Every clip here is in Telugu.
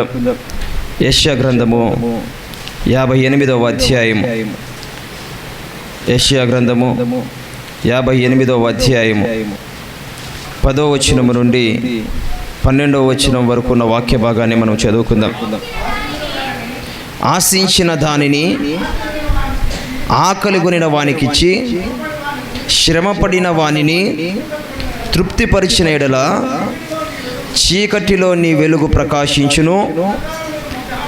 గ్రంథం. యశ్య గ్రంథము యాభై ఎనిమిదవ అధ్యాయం యశ్య గ్రంథము యాభై ఎనిమిదవ అధ్యాయము. పదో వచనము నుండి పన్నెండవ వచనం వరకు ఉన్న వాక్య భాగాన్ని మనం చదువుకుందాం. ఆశించిన దానిని ఆకలి కొనిన వానికిచ్చి శ్రమపడిన వానిని తృప్తిపరిచిన ఎడల చీకటిలో నీ వెలుగు ప్రకాశించును.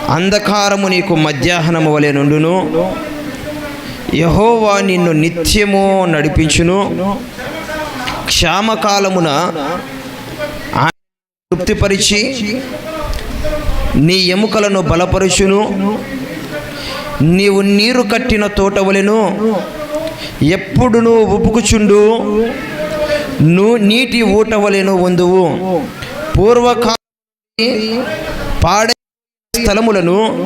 అంధకారము నీకు మధ్యాహ్నము వలె నుండును. యహోవా నిన్ను నిత్యము నడిపించును. క్షామకాలమున తృప్తిపరిచి నీ ఎముకలను బలపరుచును. నీవు నీరు కట్టిన తోటవలెను ఎప్పుడును ఉపుకుచుండు నువ్వు నీటి ఊటవలెను వందువు పూర్వకాల పాడే స్థలములను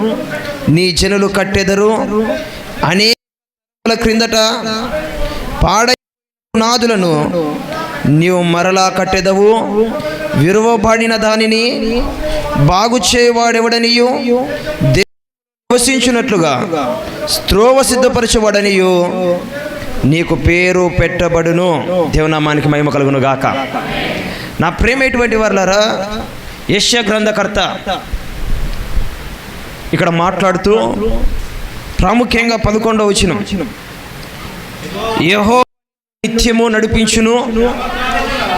నీ జనులు కట్టెదరు. అనేక క్రిందట పాడే నాదులను నీవు మరలా కట్టెదవు. విరువబడిన దానిని బాగు చేయవాడెవడనియు? దే- స్త్రోవ సిద్ధపరచబడనియు నీకు పేరు పెట్టబడును. దేవనామానికి మహిమ కలుగును గాక నా ప్రేమ ఎటువంటి వర్లరా? యశ గ్రంథకర్త. ఇక్కడ మాట్లాడుతూ ప్రాముఖ్యంగా పదకొండవ వచ్చిన యహో నిత్యము నడిపించును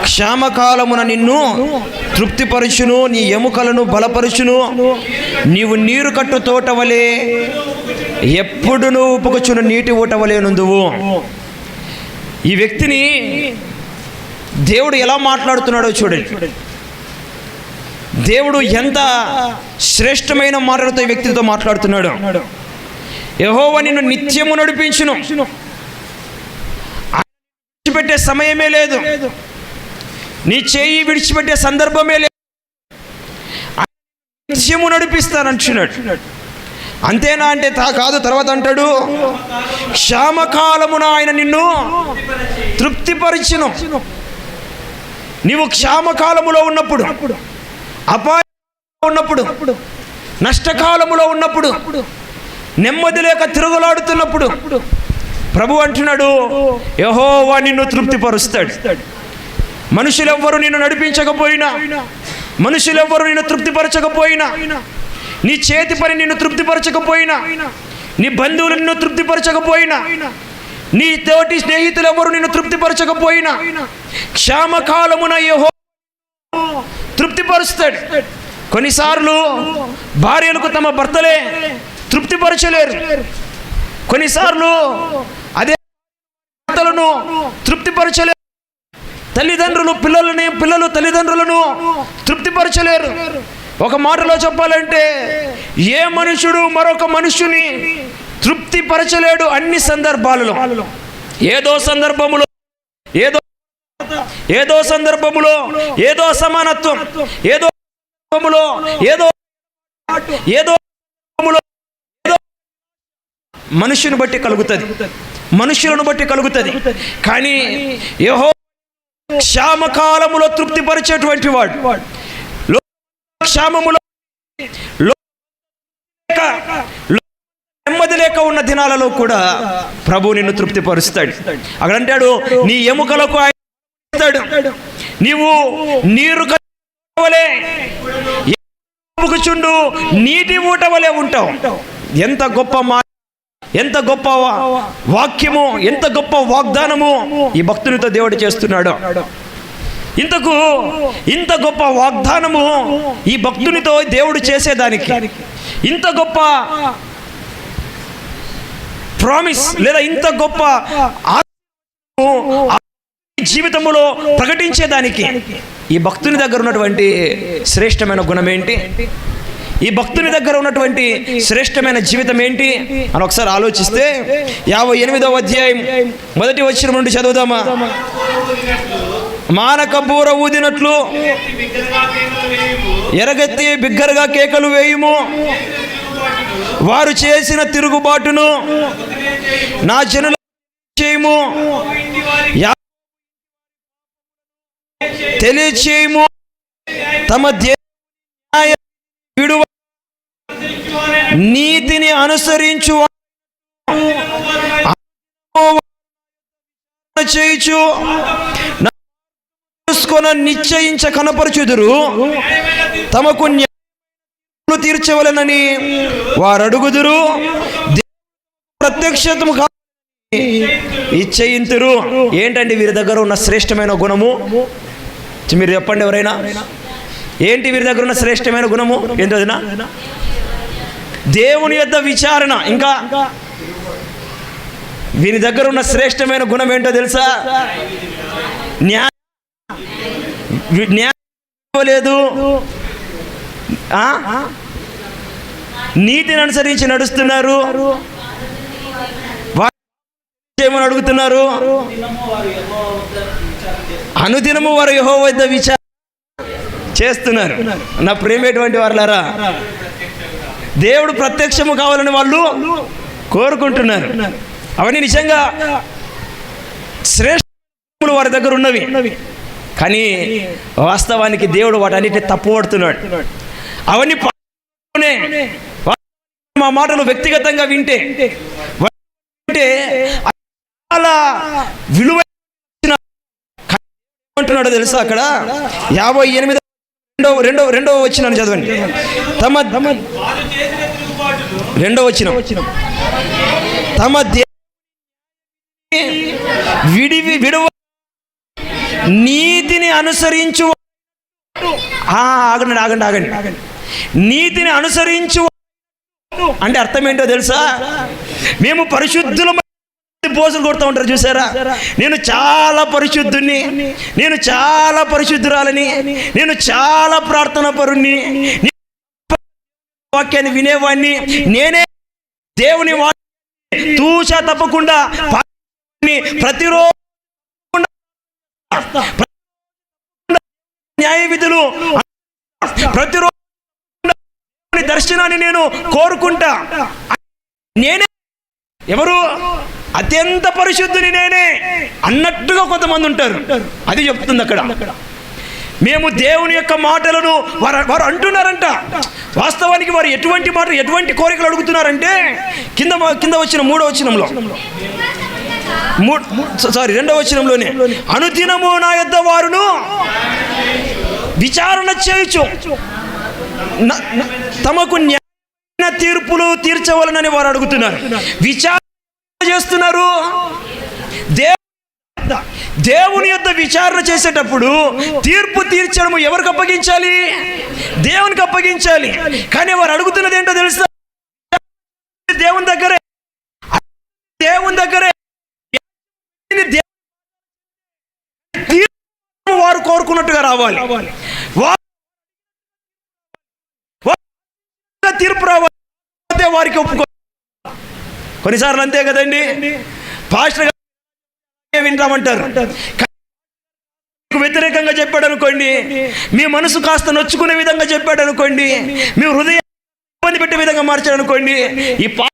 క్షామకాలమున నిన్ను తృప్తిపరచును నీ ఎముకలను బలపరచును నీవు నీరు కట్టు తోట వలె నువ్వు ఉపకొచ్చును నీటి ఊటవలే నుందువు ఈ వ్యక్తిని దేవుడు ఎలా మాట్లాడుతున్నాడో చూడండి. దేవుడు ఎంత శ్రేష్టమైన మాటలతో వ్యక్తితో మాట్లాడుతున్నాడు. యహోవ నిన్ను నిత్యము నడిపించును. విడిచిపెట్టే సమయమే లేదు. నీ చేయి విడిచిపెట్టే సందర్భమే లేదు. ఆయన నిత్యము నడిపిస్తానంటున్నాడు. అంతేనా అంటే తా కాదు తర్వాత అంటాడు క్షామకాలమున ఆయన నిన్ను తృప్తిపరిచును. నీవు క్షామకాలములో ఉన్నప్పుడు అపాయ ఉన్నప్పుడు నష్టకాలములో ఉన్నప్పుడు నెమ్మది లేక తిరుగులాడుతున్నప్పుడు ప్రభు అంటున్నాడు యహోవా నిన్ను తృప్తిపరుస్తాడు. మనుషులెవ్వరు నిన్ను నడిపించకపోయినా మనుషులెవ్వరు నిన్ను తృప్తిపరచకపోయినా నీ చేతి పని నిన్ను తృప్తిపరచకపోయినా నీ బంధువులు నిన్ను తృప్తిపరచకపోయినా నీ తోటి స్నేహితులు నిన్ను తృప్తిపరచకపోయినా? క్షామకాలమున యహో తృప్తిపరుస్తాడు. కొన్నిసార్లు భార్యలకు తమ భర్తలే తృప్తిపరచలేరు. కొన్నిసార్లు అదే భర్తలను తృప్తిపరచలేరు. తల్లిదండ్రులు పిల్లలని పిల్లలు తల్లిదండ్రులను తృప్తిపరచలేరు. ఒక మాటలో చెప్పాలంటే ఏ మనుషుడు మరొక మనుషుని తృప్తిపరచలేడు అన్ని సందర్భాలలో. ఏదో సందర్భములో ఏదో ఏదో సందర్భములో ఏదో సమానత్వం ఏదో ఏదో ఏదో మనుషుని బట్టి కలుగుతుంది. మనుషులను బట్టి కలుగుతుంది. కానీ యహో క్షామకాలములో తృప్తిపరిచేటువంటి వాడు లో- క్షామములో లేక- ఉన్న దినాలలో కూడా ప్రభు నిన్ను తృప్తిపరుస్తాడు. అక్కడ అంటాడు నీ ఎముకలకు ఆయన నీవు నీరు చుండు నీటి ఊట వలె ఉంటావు. ఎంత గొప్ప మా ఎంత గొప్ప వాక్యము ఎంత గొప్ప వాగ్దానము ఈ భక్తునితో దేవుడు చేస్తున్నాడు. ఇంతకు ఇంత గొప్ప వాగ్దానము ఈ భక్తునితో దేవుడు చేసేదానికి. ఇంత గొప్ప ప్రామిస్ లేదా ఇంత గొప్ప జీవితంలో ప్రకటించేదానికి ఈ భక్తుని దగ్గర ఉన్నటువంటి శ్రేష్టమైన గుణం ఏంటి? ఈ భక్తుని దగ్గర ఉన్నటువంటి శ్రేష్టమైన జీవితం ఏంటి? అని ఒకసారి ఆలోచిస్తే యాభై ఎనిమిదవ అధ్యాయం మొదటి వచ్చిన నుండి చదువుదామా? మానక బూర ఊదినట్లు ఎరగెత్తి బిగ్గరగా కేకలు వేయుము. వారు చేసిన తిరుగుబాటును నా జనులు చేయము. తెలియచేయము. తమ విడువ నీతిని అనుసరించు. చేయుచు. నిశ్చయించ కనపరచుదురు. తమకు ఎప్పుడు తీర్చవలనని వారు అడుగుదురు ప్రత్యక్షతము కా ఇచ్చయింతురు ఏంటండి వీరి దగ్గర ఉన్న శ్రేష్టమైన గుణము మీరు చెప్పండి ఎవరైనా ఏంటి వీరి దగ్గర ఉన్న శ్రేష్టమైన గుణము ఏంటి దేవుని యొక్క విచారణ ఇంకా వీని దగ్గర ఉన్న శ్రేష్టమైన గుణం ఏంటో తెలుసా న్యాయ న్యాయం లేదు నీతిని అనుసరించి నడుస్తున్నారు. ఏమని అడుగుతున్నారు. అనుదినము వారు యహో వద్ద విచార చేస్తున్నారు. నా ప్రేమేటువంటి వారులారా దేవుడు ప్రత్యక్షము కావాలని వాళ్ళు కోరుకుంటున్నారు. అవన్నీ నిజంగా శ్రేష్ఠములు వారి దగ్గర ఉన్నవి. కానీ వాస్తవానికి దేవుడు వాటన్నిటిని తప్పుపడుతున్నాడు. అవన్నీ మా మాటలు వ్యక్తిగతంగా వింటే వింటే చాలా విలువైన అంటున్నాడు తెలుసా అక్కడ? యాభై ఎనిమిది రెండో రెండో రెండో వచ్చిన చదవండి. తమ తమ రెండో వచ్చిన తమ విడివి విడవ నీతిని అనుసరించు ఆగండి ఆగండి ఆగండి. నీతిని అనుసరించు అంటే అర్థం ఏంటో తెలుసా? మేము పరిశుద్ధులు పోజులు కొడుతూ ఉంటారు చూసారా? నేను చాలా పరిశుద్ధుని నేను చాలా పరిశుద్ధురాలని నేను చాలా ప్రార్థన పరుణ్ణి వాక్యాన్ని వినేవాడిని నేనే దేవుని వాక్యాన్ని తూచా తప్పకుండా ప్రతిరోజు న్యాయ విధులు ప్రతిరోజు దర్శనాన్ని నేను కోరుకుంటా. నేనే ఎవరు? అత్యంత పరిశుద్ధుని నేనే అన్నట్టుగా కొంతమంది ఉంటారు. అది చెప్తుంది అక్కడ. మేము దేవుని యొక్క మాటలను వారు వారు అంటున్నారంట. వాస్తవానికి వారు ఎటువంటి మాటలు ఎటువంటి కోరికలు అడుగుతున్నారంటే కింద కింద వచ్చిన మూడో వచనంలో. సారీ రెండవ వచనంలోనే. అనుదినము నా యొద్ద వారును విచారణ చేయొచ్చు తమకు న్యాయ తీర్పులు తీర్చవలనని వారు అడుగుతున్నారు. విచారణ చేస్తున్నారు. దేవు దేవుని యొక్క విచారణ చేసేటప్పుడు తీర్పు తీర్చడం ఎవరికి అప్పగించాలి? దేవునికి అప్పగించాలి. కానీ వారు అడుగుతున్నది ఏంటో తెలుసా? దేవుని దగ్గరే. దేవుని దగ్గరే. వారు కోరుకున్నట్టుగా రావాలి. వారు వారు తీర్పు రావాలి వారికి ఒప్పుకో కొన్నిసార్లు అంతే కదండి? పాస్టర్ వింటామంటారు? వ్యతిరేకంగా చెప్పాడు అనుకోండి మీ మనసు కాస్త నొచ్చుకునే విధంగా చెప్పాడు అనుకోండి మీ హృదయం ఇబ్బంది పెట్టే విధంగా మార్చాడు అనుకోండి ఈ పా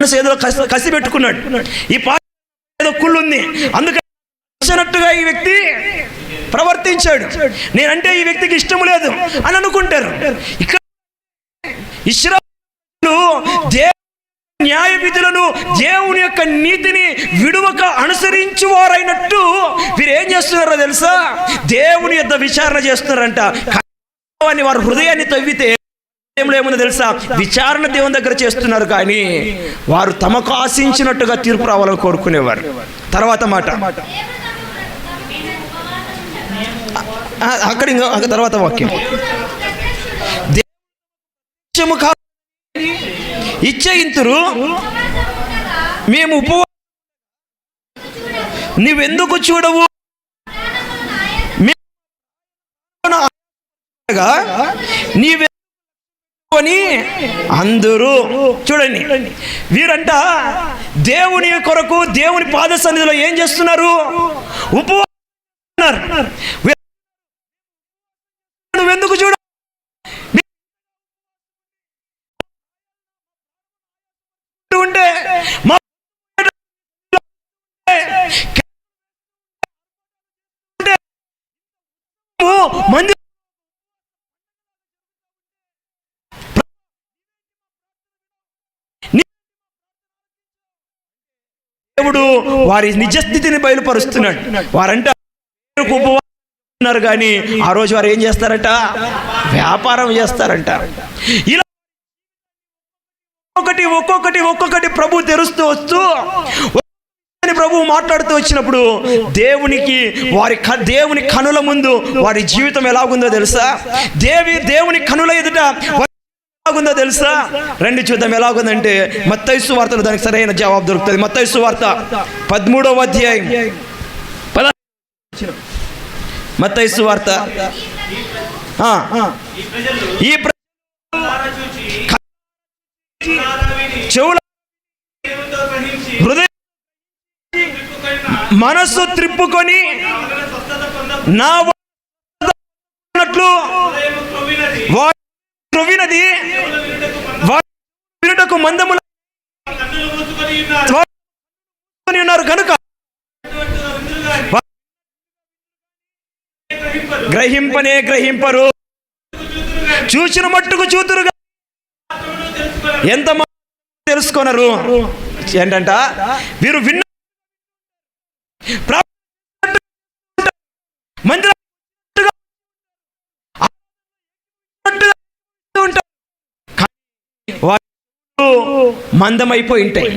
మనసు ఏదో కసి పెట్టుకున్నాడు. ఈ పా ఏదో కుళ్ళుంది. అందుకని నచ్చినట్టుగా ఈ వ్యక్తి ప్రవర్తించాడు. నేనంటే ఈ వ్యక్తికి ఇష్టం లేదు అని అనుకుంటారు. ఇక్కడ ఇస్రాయేలు దే న్యాయ విధులను దేవుని యొక్క నీతిని విడువక అనుసరించు వారైనట్టు వీరు ఏం చేస్తున్నారో తెలుసా? దేవుని యొక్క విచారణ చేస్తున్నారంట. వారు హృదయాన్ని తవ్వితే హృదయంలో ఏముందో తెలుసా? విచారణ దేవుని దగ్గర చేస్తున్నారు కానీ వారు తమకు ఆశించినట్టుగా తీర్పు రావాలని కోరుకునేవారు. తర్వాత మాట. అక్కడ ఇంకా తర్వాత వాక్యం. ఇచ్చయింతురు మేము ఉపవా నీవెందుకు చూడవు? నీవె అని అందరూ చూడండి. వీరంట దేవుని కొరకు దేవుని పాద సన్నిధిలో ఏం చేస్తున్నారు? ఉపవాసం నువ్వెందుకు చూడ దేవుడు వారి నిజస్థితిని బయలుపరుస్తున్నాడు. వారంట ఉపవాసం కానీ ఆ రోజు వారు ఏం చేస్తారట? వ్యాపారం చేస్తారంట. ఇలా ఒక్కొక్కటి ఒక్కొక్కటి ఒక్కొక్కటి ప్రభు తెరుస్తూ వస్తూ ప్రభు ప్రభువు మాట్లాడుతూ వచ్చినప్పుడు దేవునికి వారి దేవుని కనుల ముందు వారి జీవితం ఎలాగుందో తెలుసా? దేవి దేవుని కనుల ఎదుట ఎలాగుందో తెలుసా? రెండు చూద్దాం ఎలాగుందంటే మత్తైసు వార్తలు దానికి సరైన జవాబు దొరుకుతుంది. మత్తైసు వార్త పదమూడవ అధ్యాయం. మత్తైసు వార్త. ఈ చెవుల హృదయ మనస్సు త్రిప్పుకొని నా ఉన్నట్లు వినుటకు మందముల ఉన్నారు కనుక గ్రహింపనే గ్రహింపరు. చూసిన మట్టుకు చూతురుగా ఎంత తెలుసుకున్నారు ఏంటంట? వీరు విన్న ప్రా- మందమైపోయి ఉంటాయి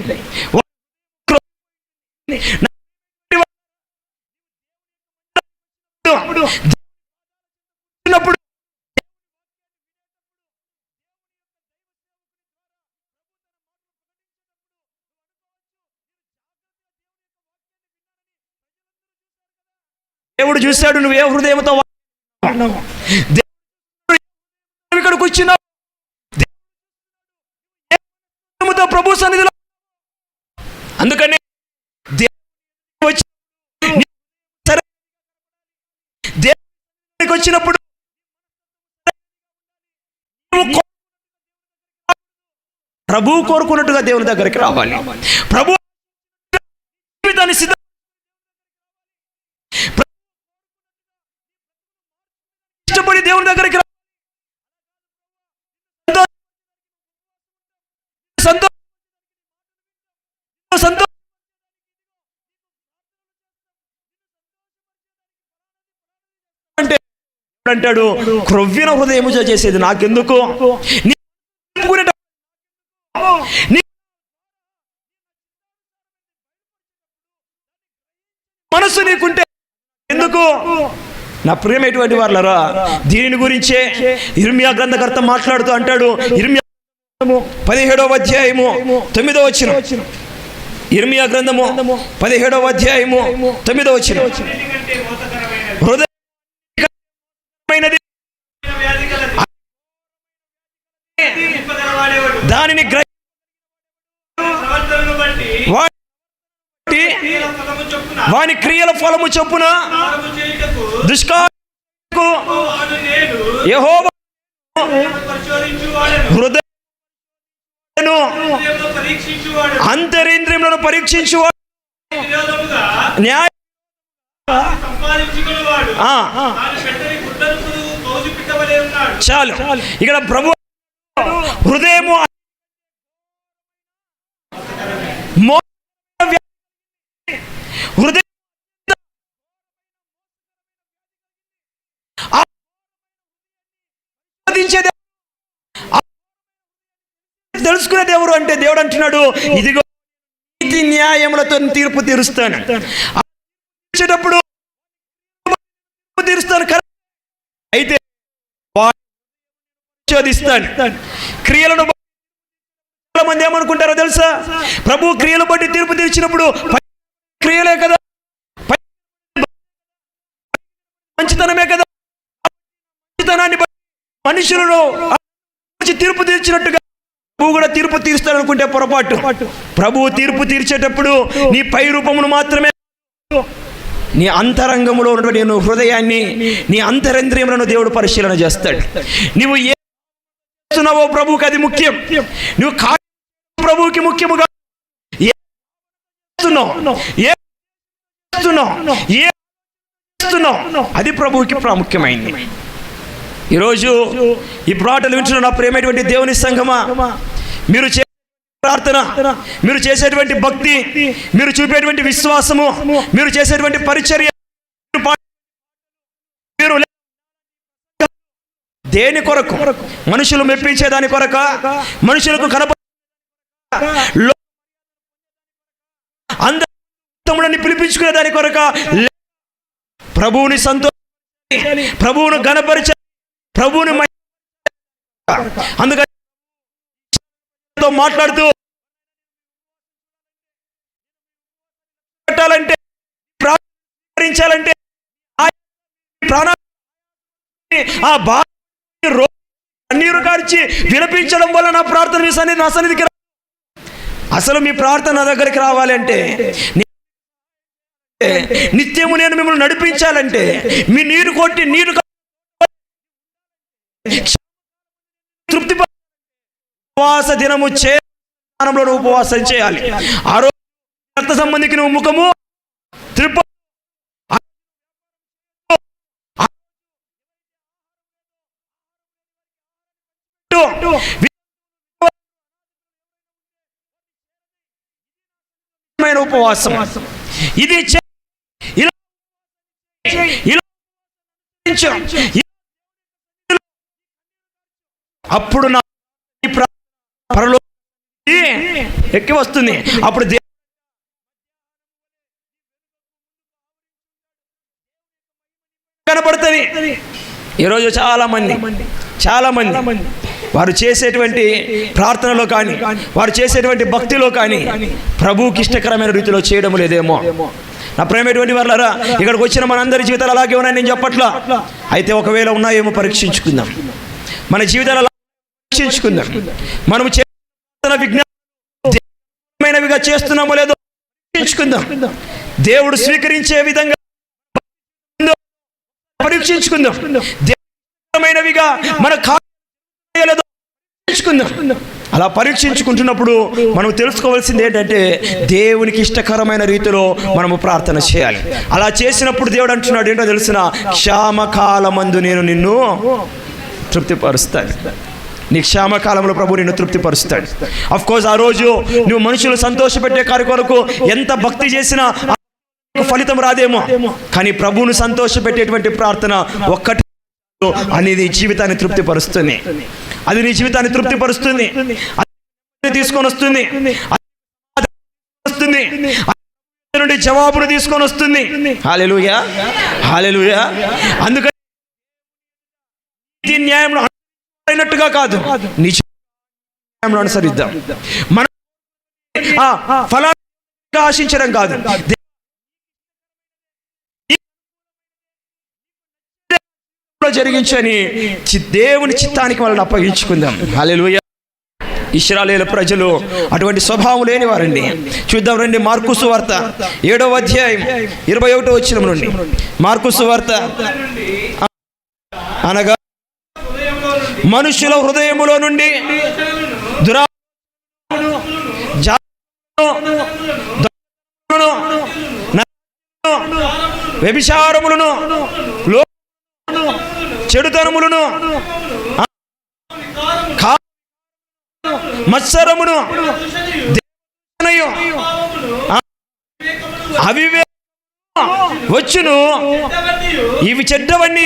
ఉన్నప్పుడు దేవుడు చూశాడు నువ్వు ఏ హృదయంతో ఇక్కడికి వచ్చినావు ప్రభు సన్నిధిలో అందుకని దేవుడికి వచ్చినప్పుడు ప్రభు కోరుకున్నట్టుగా దేవుని దగ్గరికి రావాలి. ప్రభు జీవితాన్ని సిద్ధ ఇష్టపడి దేవుని దగ్గరికి అంటే అంటాడు క్రొవ్విన హృదయము చేసేది నాకెందుకు? మనసు నీకుంటే నా ప్రియమైనటువంటి వాళ్ళరా దీనిని గురించే ఇర్మియా గ్రంథకర్త మాట్లాడుతూ అంటాడు. ఇర్మియా పదిహేడవ అధ్యాయము తొమ్మిదవ వచ్చిన ఇర్మియా గ్రంథము పదిహేడవ అధ్యాయము తొమ్మిదవ వచ్చిన హృదయమైనది. దానిని గ్రహ వాటి వాని క్రియల ఫలము చొప్పున దుష్కాకు యెహోవా హృదయ అంతరింద్రియములను పరీక్షించు న్యాయ చాలు. ఇక్కడ ప్రభు హృదయము మో- హృదయం ఆ పరిశోధించేది ఆ తెలుసుకునే దేవుడు అంటే దేవుడు అంటున్నాడు ఇదిగో నీతి న్యాయములతో తీర్పు తీరుస్తాను. తీర్చేటప్పుడు తీర్పు తీరుస్తాను అయితే పరిశోధిస్తాను క్రియలను మంది ఏమనుకుంటారో తెలుసా? ప్రభు క్రియలు బట్టి తీర్పు తీర్చినప్పుడు క్రియలే కదా. మంచితనమే కదా. మంచితనాన్ని బట్టి మనుషులను తీర్పు తీర్చినట్టుగా ప్రభు కూడా తీర్పు తీరుస్తాడనుకుంటే పొరపాటు. ప్రభు తీర్పు తీర్చేటప్పుడు నీ పై రూపమును మాత్రమే నీ అంతరంగంలో ఉన్నటువంటి నీ హృదయాన్ని నీ అంతరంద్రియములను దేవుడు పరిశీలన చేస్తాడు. నువ్వు ఏ చేస్తున్నావో ప్రభువుకి అది ముఖ్యం. నువ్వు కా ప్రభువుకి ముఖ్యముగా ఏ అది ప్రభువుకి ప్రాముఖ్యమైంది ఈరోజు ఈ ప్రాటలు వింటున్న నా ప్రేమైనటువంటి దేవుని సంఘమా మీరు చే ప్రార్థన మీరు చేసేటువంటి భక్తి మీరు చూపేటువంటి విశ్వాసము మీరు చేసేటువంటి పరిచర్య మీరు దేని కొరకు? మనుషులు మెప్పించే దాని కొరక? మనుషులకు కనప అందరిని పిలిపించుకునే దాని కొరక? ప్రభువుని సంతో ప్రభువును గణపరిచ ప్రభువుని అందుకని మాట్లాడుతూ పెట్టాలంటే ప్రాణించాలంటే ప్రాణ ఆ బా కన్నీరు కార్చి విలపించడం వల్ల నా ప్రార్థన మీ సన్నిధి నా సన్నిధికి అసలు మీ ప్రార్థన నా దగ్గరికి రావాలంటే నిత్యము నేను మిమ్మల్ని నడిపించాలంటే మీ నీరు కొట్టి నీరు తృప్తి ఉపవాస దినము చేనంలో నువ్వు ఉపవాసం చేయాలి ఆరోగ్య రక్త సంబంధికి నువ్వు ముఖము త్రిప ఉపవాసం ఇది ఇలా- అప్పుడు నా పరలో ఎక్కి వస్తుంది. అప్పుడు కనపడుతుంది. ఈరోజు చాలా మంది చాలా మంది వారు చేసేటువంటి ప్రార్థనలో కానీ వారు చేసేటువంటి భక్తిలో కానీ ప్రభువుకి ఇష్టకరమైన రీతిలో చేయడం లేదేమో. నా ప్రేమటువంటి వాళ్ళరా ఇక్కడికి వచ్చిన మనందరి జీవితాలు అలాగే ఉన్నాయని నేను చెప్పట్లా. అయితే ఒకవేళ ఉన్నాయేమో పరీక్షించుకుందాం. మన జీవితాలు పరీక్షించుకుందాం మనము చేస్తున్న విజ్ఞానమైనవిగా చేస్తున్నామో లేదో పరీక్షించుకుందాం. దేవుడు స్వీకరించే విధంగా పరీక్షించుకుందాం. దేవుడమైనవిగా మన పరీక్షించుకుందాం. అలా పరీక్షించుకుంటున్నప్పుడు మనం తెలుసుకోవాల్సింది ఏంటంటే దేవునికి ఇష్టకరమైన రీతిలో మనము ప్రార్థన చేయాలి. అలా చేసినప్పుడు దేవుడు అంటున్నాడు ఏంటో తెలిసిన? క్షామకాలమందు నేను నిన్ను తృప్తిపరుస్తాను. నీ క్షామకాలంలో ప్రభు నిన్ను తృప్తిపరుస్తాడు. అఫ్ కోర్స్ ఆ రోజు నువ్వు మనుషులు సంతోషపెట్టే కార్యక్రమకు ఎంత భక్తి చేసినా ఫలితం రాదేమో. కానీ ప్రభువును సంతోషపెట్టేటువంటి ప్రార్థన ఒక్కటి అనేది జీవితాన్ని తృప్తిపరుస్తుంది. అది నీ జీవితాన్ని తృప్తిపరుస్తుంది. తీసుకొని వస్తుంది. వస్తుంది నుండి జవాబును తీసుకొని వస్తుంది. హాలెలుయా హాలెలుయా అందుకని న్యాయం న్యాయంలో అయినట్టుగా కాదు. నీ అనుసరిద్దాం. మనం ఆ ఫలాన్ని ఆశించడం కాదు. జరిగించని చి- దేవుని చిత్తానికి వాళ్ళని అప్పగించుకుందాం. హల్లెలూయా. ఇస్రాయేలు ప్రజలు అటువంటి స్వభావం లేని వారండి. చూద్దాం రండి మార్కుసు వార్త. ఏడవ అధ్యాయం ఇరవై ఒకటో వచ్చిన నుండి. మార్కుసు వార్త. అనగా మనుషుల హృదయములో నుండి దురా వ్యభిచారములను చెడుతనములను కా- మత్సరమును అవివే వచ్చును. ఇవి చెడ్డవన్నీ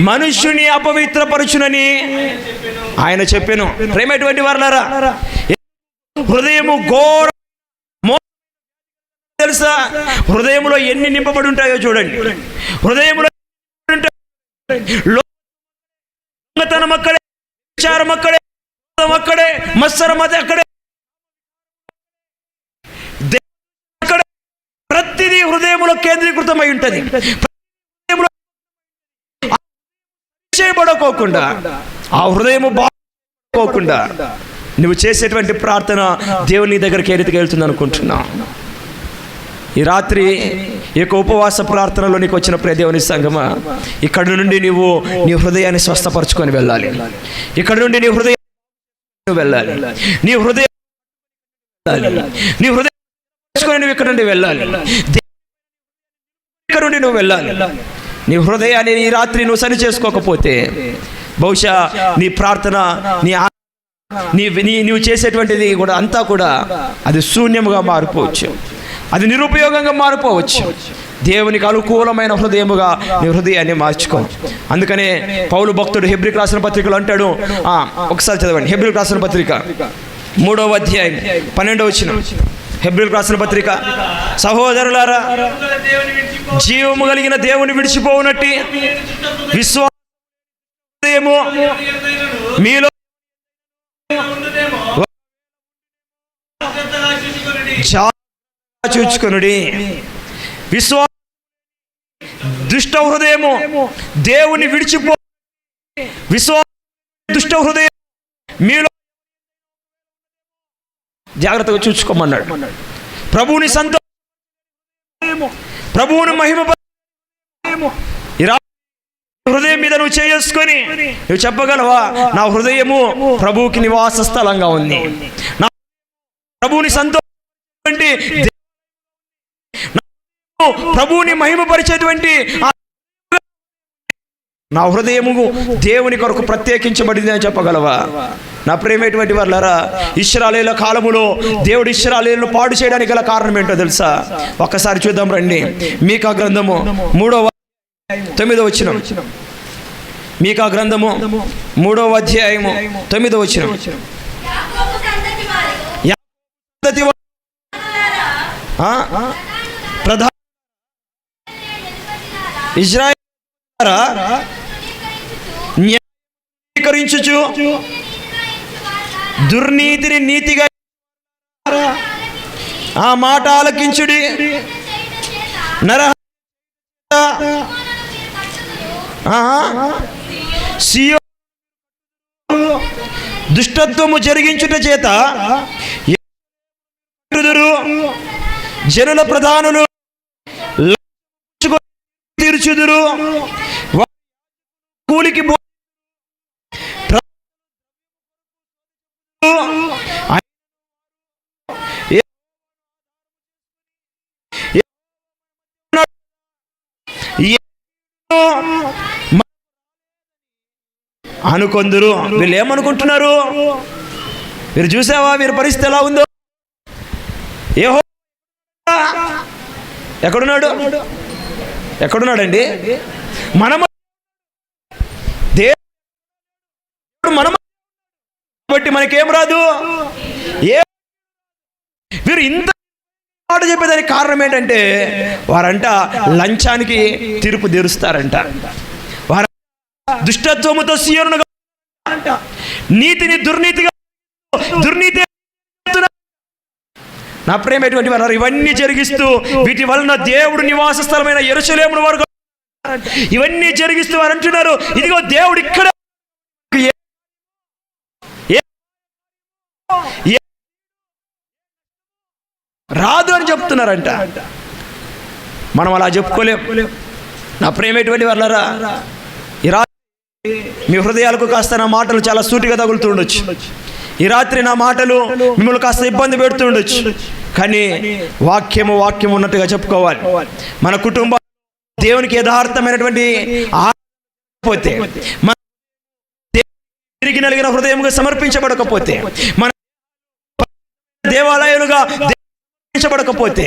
మనుష్యుని అపవిత్రపరచునని ఆయన చెప్పాను. ప్రేమటువంటి వారులారా హృదయము ఘోర తెలుసా? హృదయంలో ఎన్ని నింపబడి ఉంటాయో చూడండి. హృదయంలో ఎన్ని మక్కడే అక్కడే విచారం అక్కడే అక్కడే మత్సరం అది అక్కడే. దే- అక్కడే ప్రతిదీ హృదయంలో కేంద్రీకృతమై ఉంటుంది హృదయంలో చేయబడకోకుండా ఆ హృదయము బాగోకుండా నువ్వు చేసేటువంటి ప్రార్థన దేవుని దగ్గరికి ఏ రీతికి వెళ్తుంది అనుకుంటున్నా? ఈ రాత్రి ఈ యొక్క ఉపవాస ప్రార్థనలో నీకు వచ్చిన ప్రదేవుని సంగమా ఇక్కడ నుండి నీవు నీ హృదయాన్ని స్వస్థపరచుకొని వెళ్ళాలి. ఇక్కడ నుండి నీ హృదయం వెళ్ళాలి. నీ హృదయం నీ హృదయం నువ్వు ఇక్కడ నుండి వెళ్ళాలి. ఇక్కడ నుండి నువ్వు వెళ్ళాలి. నీ హృదయాన్ని ఈ రాత్రి నువ్వు సరి చేసుకోకపోతే బహుశా నీ ప్రార్థన నీ నీ నీ నువ్వు చేసేటువంటిది కూడా అంతా కూడా అది శూన్యముగా మారిపోవచ్చు. అది నిరుపయోగంగా మారిపోవచ్చు. దేవునికి అనుకూలమైన హృదయముగా నీ హృదయాన్ని మార్చుకో. అందుకనే పౌలు భక్తుడు హెబ్రిక్ రాసిన పత్రికలు అంటాడు ఒకసారి చదవండి. హెబ్రిక్ రాసిన పత్రిక మూడవ అధ్యాయం పన్నెండవ వచ్చిన హెబ్రిల్ రాసిన పత్రిక. సహోదరులారా జీవము కలిగిన దేవుని విడిచిపోవునట్టి విశ్వాసము మీలో చూచుకునుడి చూచుకొనుడి. విశ్వాస దుష్ట హృదయము దేవుని విడిచిపో విశ్వాస దుష్ట హృదయం మీలో జాగ్రత్తగా చూసుకోమన్నాడు. ప్రభువుని సంతో ప్రభువుని మహిమ హృదయం మీద నువ్వు చేసుకొని నువ్వు చెప్పగలవా? నా హృదయము ప్రభువుకి నివాస స్థలంగా ఉంది. నా ప్రభువుని సంతోషం ప్రభువుని మహిమపరిచేటువంటి ఆ నా హృదయము దేవుని కొరకు ప్రత్యేకించబడింది అని చెప్పగలవా? నా ప్రేమేటువంటి వాళ్ళరా ఇష్రాలేల కాలములో దేవుడు ఇష్రాలేలను పాడు చేయడానికి గల కారణం ఏంటో తెలుసా? ఒక్కసారి చూద్దాం రండి. మీకా గ్రంథము మూడవ తొమ్మిదో వచ్చిన మీకా గ్రంథము మూడవ అధ్యాయము తొమ్మిదో వచ్చిన ప్రధాన ఇజ్రాయల్ న్యాయీకరించుచు దుర్నీతిని నీతిగా ఆ మాట ఆలకించుడి. నర సియో దుష్టత్వము జరిగించుట చేత జనుల ప్రధానులు తీర్చుదురు. కూలికి అనుకొందురు. వీళ్ళు ఏమనుకుంటున్నారు మీరు చూసావా? వీరి పరిస్థితి ఎలా ఉందో? ఏహో ఎక్కడున్నాడు? ఎక్కడున్నాడండి? మనము దేవుడు మనము కాబట్టి మనకేం రాదు? ఏ వీరు ఇంత మాట చెప్పేదానికి కారణం ఏంటంటే వారంట లంచానికి తీర్పు తీరుస్తారంట. వారు దుష్టత్వముతో సీయను నీతిని దుర్నీతిగా దుర్నీతి నా ప్రేమ ఎటువంటి వారు? ఇవన్నీ జరిగిస్తూ వీటి వలన దేవుడు నివాస స్థలమైన ఎరుసలేముడు వారు ఇవన్నీ జరిగిస్తూ వారు అంటున్నారు ఇదిగో దేవుడు ఇక్కడ ఏ రాదు అని చెప్తున్నారంట. మనం అలా చెప్పుకోలేం. నా ప్రేమ ఎటువంటి వాళ్ళరా? ఈ రాత్రి మీ హృదయాలకు కాస్త నా మాటలు చాలా సూటిగా తగులుతుండొచ్చు ఈ రాత్రి నా మాటలు మిమ్మల్ని కాస్త ఇబ్బంది పెడుతుండొచ్చు కానీ వాక్యము వాక్యం ఉన్నట్టుగా చెప్పుకోవాలి. మన కుటుంబం దేవునికి యథార్థమైనటువంటి పోతే మన తిరిగి నలిగిన హృదయముగా సమర్పించబడకపోతే మన దేవాలయాలుగా సమర్పించబడకపోతే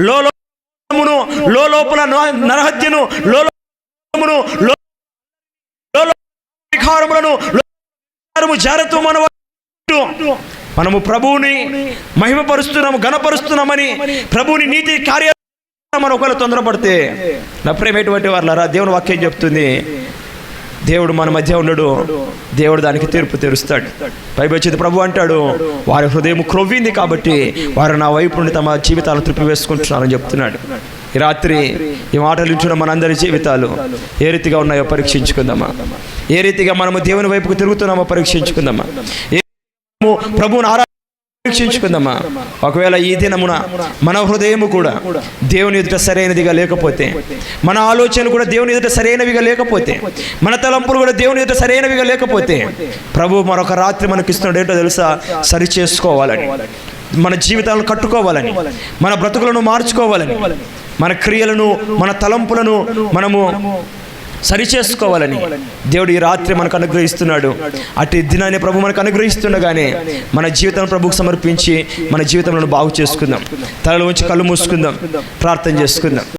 లోమును లో లోపల నరహత్యను లోమును వికారములను జాగ్రత్త మన మనము ప్రభువుని మహిమపరుస్తున్నాము గణపరుస్తున్నామని ప్రభువుని నీతి కార్య మనం ఒకవేళ తొందరపడితే నా ప్రేమేటువంటి వాళ్ళరా దేవుని వాక్యం చెప్తుంది దేవుడు మన మధ్య ఉన్నాడు దేవుడు దానికి తీర్పు తెరుస్తాడు. పైకి వచ్చేది ప్రభు అంటాడు వారి హృదయం క్రొవ్వింది కాబట్టి వారు నా వైపు నుండి తమ జీవితాలను త్రిప్పి వేసుకుంటున్నారని చెప్తున్నాడు. ఈ రాత్రి ఈ మాటలు ఇచ్చిన మనందరి జీవితాలు ఏ రీతిగా ఉన్నాయో పరీక్షించుకుందామా? ఏ రీతిగా మనము దేవుని వైపుకు తిరుగుతున్నామో పరీక్షించుకుందామా? ఏ ప్రభువుని ఆరా పరీక్షించుకుందామా? ఒకవేళ ఈ దినమున మన హృదయము కూడా దేవుని ఎదుట సరైనదిగా లేకపోతే మన ఆలోచనలు కూడా దేవుని ఎదుట సరైనవిగా లేకపోతే మన తలంపులు కూడా దేవుని ఎదుట సరైనవిగా లేకపోతే ప్రభు మరొక రాత్రి మనకి ఇస్తున్నాడు ఏంటో తెలుసా? సరి చేసుకోవాలని మన జీవితాలను కట్టుకోవాలని మన బ్రతుకులను మార్చుకోవాలని మన క్రియలను మన తలంపులను మనము సరిచేసుకోవాలని. దేవుడు ఈ రాత్రి మనకు అనుగ్రహిస్తున్నాడు. అటు దినాన్ని ప్రభు మనకు అనుగ్రహిస్తుండగానే మన జీవితం ప్రభుకు సమర్పించి మన జీవితంలో బాగు చేసుకుందాం. తలలో ఉంచి కళ్ళు మూసుకుందాం. ప్రార్థన చేసుకుందాం.